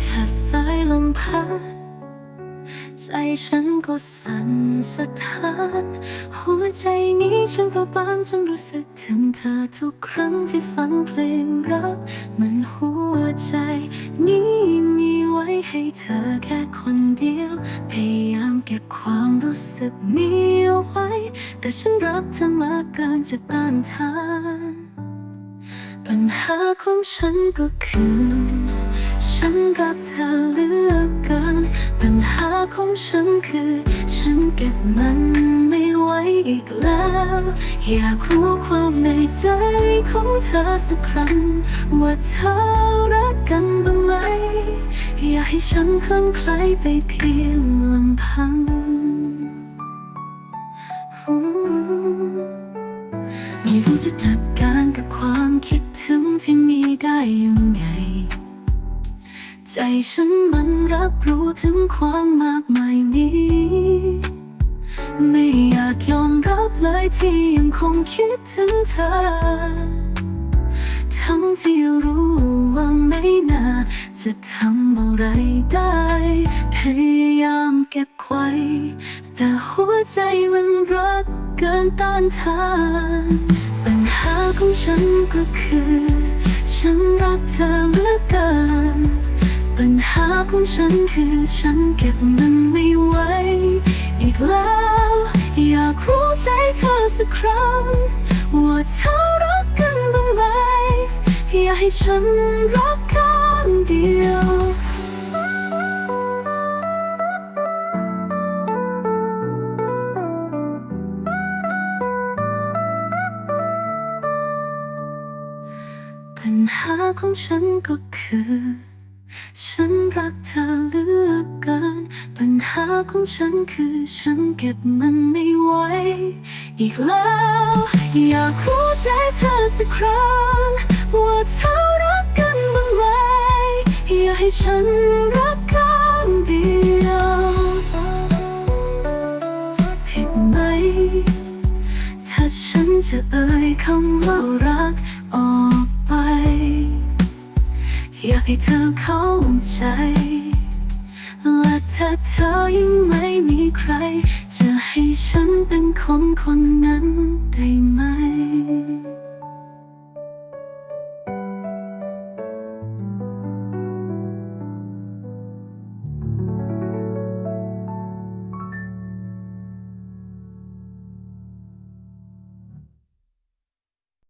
แค่สายลมพัดใจฉันก็สั่นสะท้าน หัวใจนี้ฉันเปราะบางจนรู้สึกถึงเธอทุกครั้งที่ฟังเพลงรักเหมือนหัวใจ นี้มีไว้ให้เธอแค่คนเดียวพยาย เก็บความรู้สึกมีเอาไว้ แต่ฉันรักเธอมากเกินจะต้านทานปัญหาของฉันก็คือ ฉันรักเธอเหลือกเกิน ปัญหาของฉันคือ ฉันเก็บมัน อีกแล้ว อยากรู้ความในใจของเธอสักครั้ง ว่าเธอรักกันบ้างไหม อย่าให้ฉันคลั่งไคล้ไปเพียงลำพังไม่รู้จะจัดการกับความคิดถึงที่มีได้ยังไง ใจฉันมันรับรู้ถึงความมากมายนี้ ยที่ยังคงคิดถึงเธอ ทั้งที่รู้ว่าไม่น่าจะทำอะไรได้ พยายามเก็บไว้ แต่หัวใจมันรักเกินต้านทานปัญหาของฉันก็คือ ฉันรักเธอเหลือเกิน ปัญหาของฉันคือฉันเก็บมันไม่ไหว อสักครั้ง ว่าเธอรักกันบ้างไหม อย่าให้ฉันรักข้างเดียวปัญหาของฉันก็คือ ฉันรักเธอเหลือกเกิน ปัญหาของฉันคือฉันเก็บมันไม่ไหวอีกแล้ว อยากรู้ใจเธอสักครั้ง ว่าเธอรักกันบ้างไหมอย่าให้ฉันรักข้งเดียวผิดไหม ถ้าฉันจะเอ่ยคำว่ารักออก ให้เธอเข้าใจ และถ้าเธอยังไม่มีใคร จะให้ฉันเป็นคนคนนั้น